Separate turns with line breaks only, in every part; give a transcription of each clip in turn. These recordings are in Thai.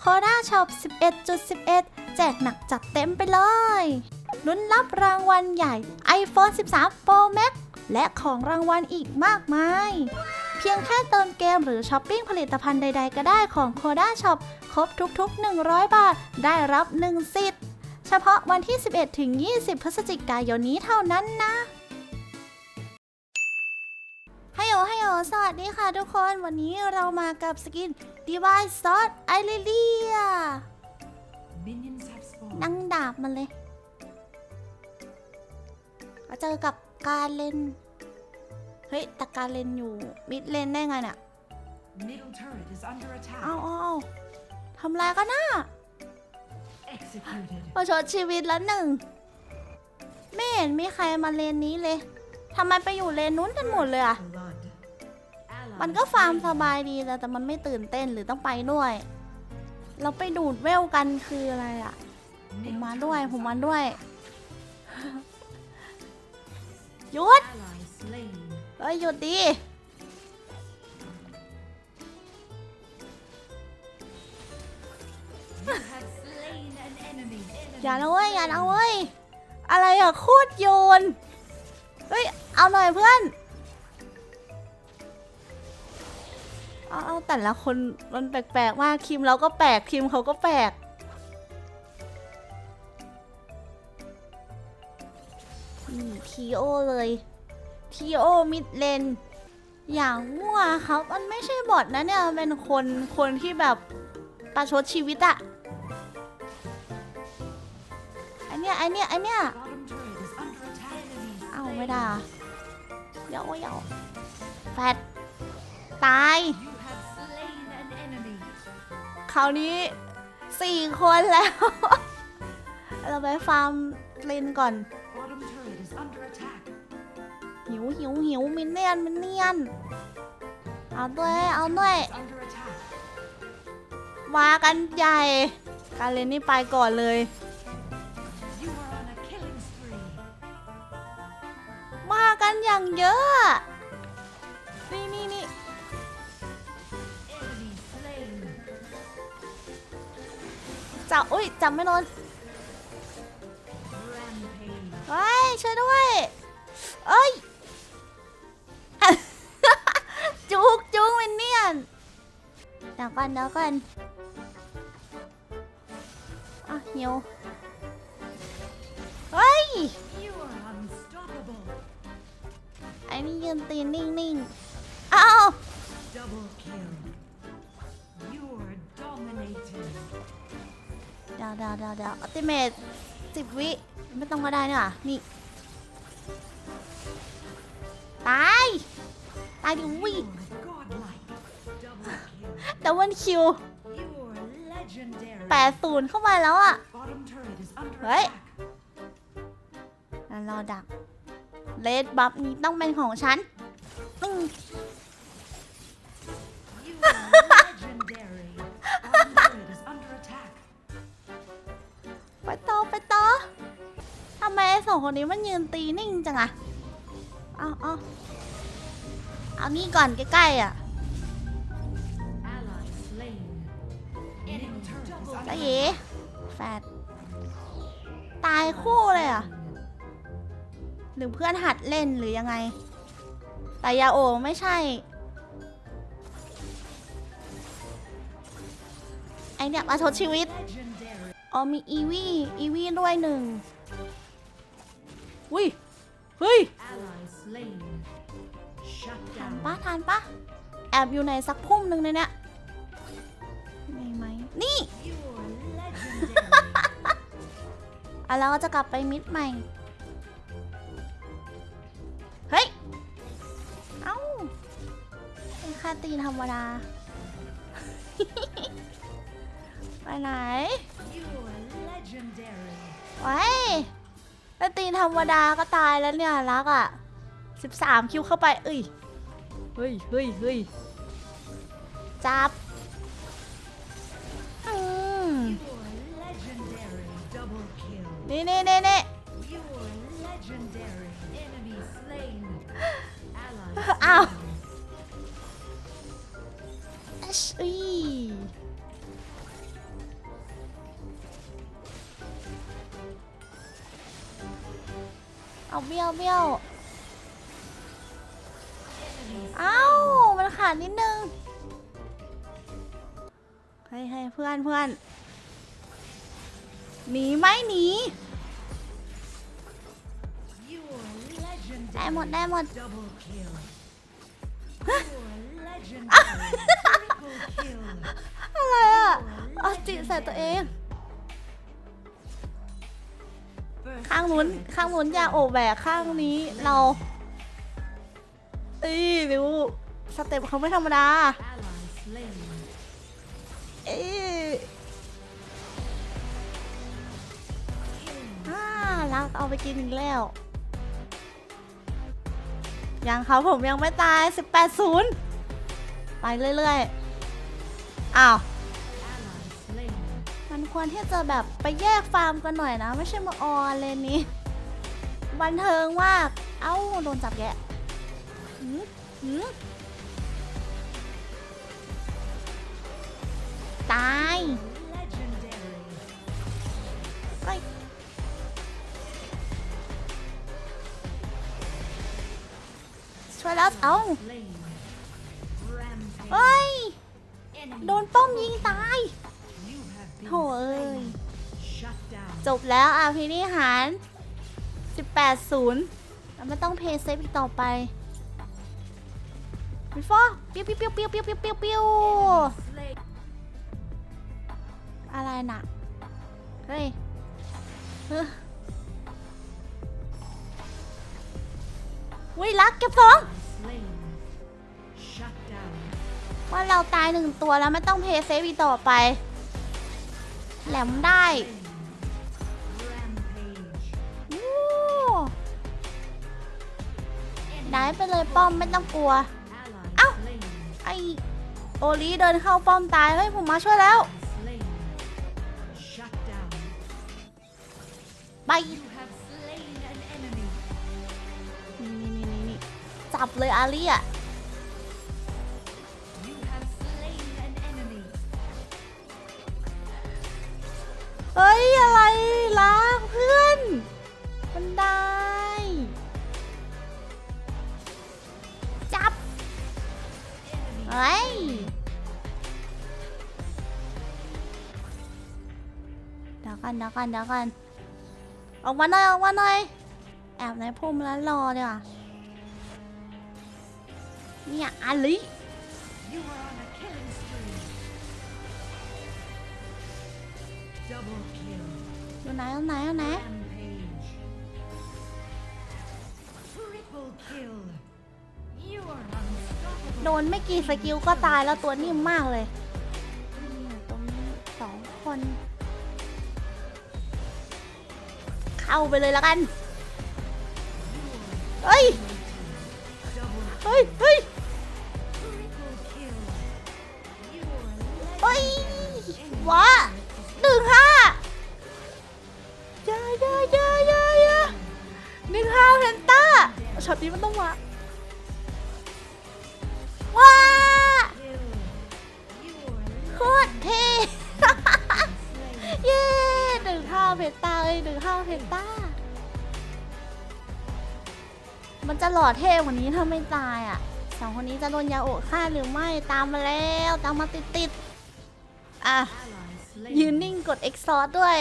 โคด้าช็อป 11.11 แจกหนักจัดเต็มไปเลยลุ้นรับรางวัลใหญ่ iPhone 13 Pro Max และของรางวัลอีกมากมาย เพียงแค่เติมเกมหรือช้อปปิ้งผลิตภัณฑ์ใด ๆ ก็ได้ของ Koda Shop ครบทุก ๆ 100 บาท ได้รับ 1 สิทธิ์ เฉพาะวันที่ 11 ถึง 20 พฤศจิกายนนี้เท่านั้นนะฮัลโหลฮัลโหลสวัสดีค่ะทุกคน วันนี้เรามากับสกิน Device Sword i l l i a
Minions have spawned.
นั่งดาบมันเลยมาเจอกับการเลนเฮ้ยแต่การเลนอยู่ มิดเลนได้ไงเนี่ย
Middle turret is under attack.
เอาเอาเอาทำลายกันนะ
Executed.
ประชดชีวิตแล้วหนึ่ง ไม่เห็นมีใครมาเลนนี้เลยทำไมไปอยู่เลนนู้นกันหมดเลยอะ
Blood. Allies
มันก็ฟาร์ม
slain.
สบายดีแต่แต่มันไม่ตื่นเต้นหรือต้องไปด้วย เราไปดูดเวลกันคืออะไรอะผม
Middle
มาด้วย
turret is
ผมมา
under
ด้วย
attack.
หยุด
Ally slain.
เอ้ยหยุดดี
You have slain an enemy.
อย่านะเว้ยอย่านะเว้ยอะไรอะโคตรโยน เฮ้ย เอาหน่อยเพื่อน เอาเอาแต่ละคนมันแปลกๆมากคิมเราก็แปลกคิมเขาก็แปลกนี่ทีโอเลยทีโอมิดเลนอย่างมั่วครับมันไม่ใช่บอทนะเนี่ยเป็นคนคนที่แบบประชดชีวิตอะไอเนี้ยไอเนี้ยไอเนี้ยเอาไม่ได้อะเยวเยวแฟดตาย ราวนี้สี่คนแล้ว เราไปฟาร์มเลนก่อน
Bottom turret is under attack.
หิวหิวหิวมินเนียนมินเนียน เอาด้วย เอาด้วย
Is under attack.
มากันใหญ่การเลนนี่ไปก่อนเลย
You are on a killing spree.
มากันอย่างเยอะ จับอุ้ยจับไม่โดนเฮ้ยช่วยด้วยเอ้ยจุกจุกมินเนียนเดี๋ยวก่อนเดี๋ยวก่อนอะหิวเฮ้ยไอ้นี่ยืนตีนนิ่งๆอ้าว
Double kill. You're dominating.
เดี๋ยวเดี๋ยวเดี๋ยวเดี๋ยวอัติเมตสิบวิไม่ต้องก็ได้นี่ยนี่ ตาย ตายดิวิแต่วันคิวแปดศูนย์เข้ามาแล้วอะ
Bottom turret is under
Hey.
attack.
งั้นเราดักเลดบัฟนี้ต้องเป็นของฉัน องคนนี้มันยืนตีนิ่งจังอะเอาเอาเอานี่ก่อนใกล้ๆอะ
Ally slain. Enemy turret is
ตา
under
เอ๋แฟดตายคู่เลยอะ หรือเพื่อนหัดเล่นหรือยังไง แต่ยาโอไม่ใช่ ไอเนี่ยมาชดชีวิต อ๋อมีอีวี่อีวี่ด้วยหนึ่ง อุ้ย เฮ้ย
Ally slain. Shut
ทาน
down.
ปะทานปะแอบอยู่ในสักพุ่มหนึ่งในเนี้ยมีไหมนี่
You are legendary.
อะเราก็จะกลับไปมิดใหม่ เฮ้ย เอ้าเป็นค่าตีธรรมดา ไปไหน
You are legendary.
ไว้ถ้าตีธรรมดาก็ตายแล้วเนี่ยรักอะ13คิวเข้าไป เอ้ย เฮ้ยเฮ้ยเฮ้ยจับอืม
You are legendary. Double kill.
นี่นี่นี่นี่
You are legendary. Enemy slain. Ally
Ow.
slain.
อิชอุ้ย เอาเบี้ยวเบี้ยวเอ้ามันขาดนิดนึงเฮ้ยเฮ้ยเพื่อนเพื่อนหนีไหมหนี
You are legendary.
ได้หมดได้หมด
Double kill. You are legendary. Triple kill.
อะไรอะเอาจิใส่ตัวเอง ข้างนู้นข้างนู้นอย่าโอบแบกข้างนี้เราเอ้ยดูสเต็ปเขาไม่ธรรมดาเอ้ยอ่าลักเอาไปกินอีกแล้ว ยังครับผมยังไม่ตาย 18ศูนย์ไปเรื่อยๆ อ้าว ควรที่จะแบบไปแยกฟาร์มกันหน่อยนะ ไม่ใช่มาออนเลยนี้บันเทิงมาก เอ้าโดนจับแกะหืมหืมตาย
Legendary.
เฮ้ยช่วยแล้วเอ้าเฮ้ย โดนป้อมยิงตาย จบแล้วอะพี่นิหาร 18ศูนย์แล้วไม่ต้องเพย์เซฟอีกต่อไปวิฟอปิ้วปิ้วปิ้วปิ้วปิ้วปิ้วปิ้วปิ้วอะไรน่ะ เฮ้ยเฮ้ยวิรักเก็บสองว่าเราตายหนึ่งตัวแล้วไม่ต้องเพย์เซฟอีกต่อไป แหลมได้ ได้ไปเลยป้อมไม่ต้องกลัว
Ally
Ow.
slain.
ไอโอลีเดินเข้าป้อมตาย เฮ้ย ผมมาช่วยแล้ว
Slain. Shut down.
ไป
You have slain an enemy.
นี่นี่นี่นี่นี่จับเลยอาลีอะ
You have slain an enemy.
เฮ้ย อะไรล้า ว้ยเดี๋ยวกันเดี๋ยวกันเดี๋ยวกันออกมาหน่อยออกมาหน่อยแอบในพุ่มแล้วรอดีกว่าเนี่ยอาลี
You are on a killing spree. Double kill.
อยู่ไหนอยู่ไหนอยู่ไหน โดนไม่กี่สกิลก็ตายแล้วตัวนิ่มมากเลยตรงนี้สองคน เข้าไปเลยแล้วกัน เฮ้ย เฮ้ย เฮ้ย เพนต้าเอ้ยหนึ่งห้าเพนต้า มันจะหล่อเท่กว่านี้ถ้าไม่ตายอะสองคนนี้จะโดนยาโอะฆ่าหรือไม่ตามมาแล้วตามมาติดติดอะยืนนิ่งกด exhaust ด้วย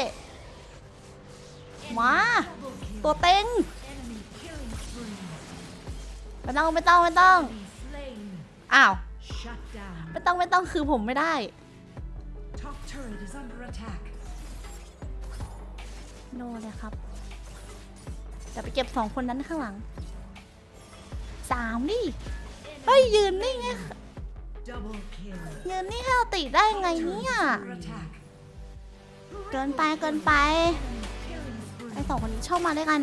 มา ตัวเต็งไม่ต้องไม่ต้องไม่ต้องอ้าวไม่ต้องไม่ต้องคือผมไม่ได้ โนเลยครับ จะไปเก็บสองคนนั้นข้างหลังสามดิเฮ้ยยืนนิ่งไง
Double kill.
ยืนนิ่งให้เราติได้ไงเนี่ย
Under attack.
เกินไปเกินไป
Enemy killing spree.
ไอสองคนนี้ชอบมาด้วยกัน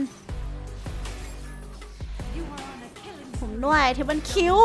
You are on a killing
ผม
spree.
ด้วยที่มันคิว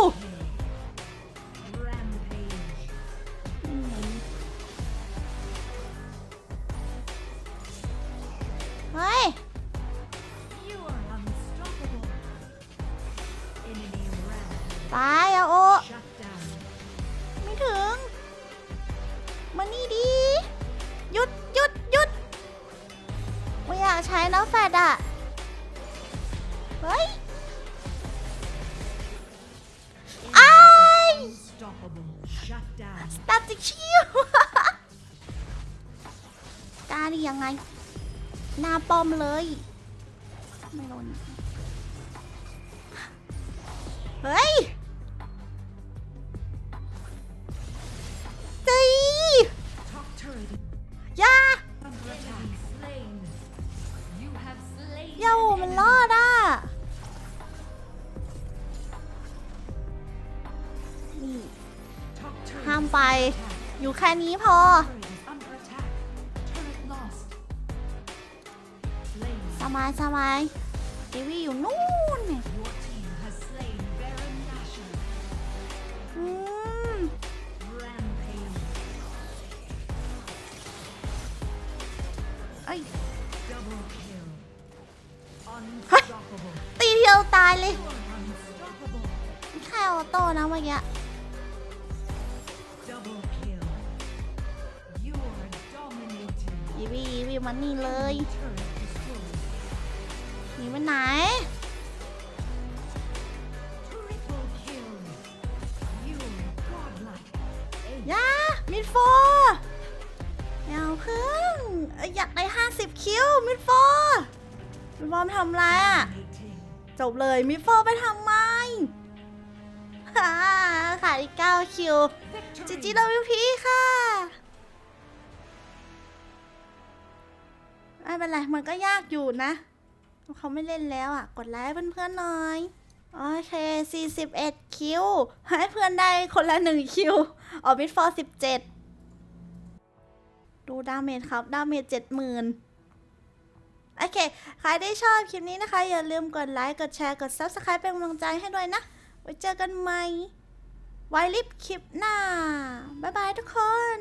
ป้อมเลย ไม่โดนเฮ้ยตีย่าเย้ามันรอดอะ นี่ ห้ามไป อยู่แค่นี้พอ บายสบายทีวีอยู่นู่นเนี่ย
Your team has slain Baron Nashor.
อืม
Rampage.
เอ้ย
Double kill. Unstoppable.
ตีเดียวตายเลย
You're unstoppable.
แค่ออโต้นะเมื่อกี้
Double kill. You're dominating.
อีวีอีวีมันนี่เลย
Turret destroyed.
หนีไปไหน
Triple kill. You're godlike. Ace.
ยามิดโฟอย่าเพิ่งอยากได้ 50 คิว มิดโฟมิดโฟทำไรอะจบเลย มิดโฟไปทำไมขาดอีก9คิว จิจิเราวิพีค่ะไม่เป็นไร มันก็ยากอยู่นะ เขาไม่เล่นแล้วอะ กดไลค์เพื่อนๆหน่อย โอเค 41 คิว ให้เพื่อนได้คนละ 1 คิว ออบิทฟอร์17 ดูดาเมจครับ ดาเมจ70,000โอเค ใครได้ชอบคลิปนี้นะคะ อย่าลืมกดไลค์ กดแชร์ กด Subscribe เป็นกำลังใจให้ด้วยนะ ไว้เจอกันใหม่ ไว้ลิฟคลิปหน้า บ๊ายบายทุกคน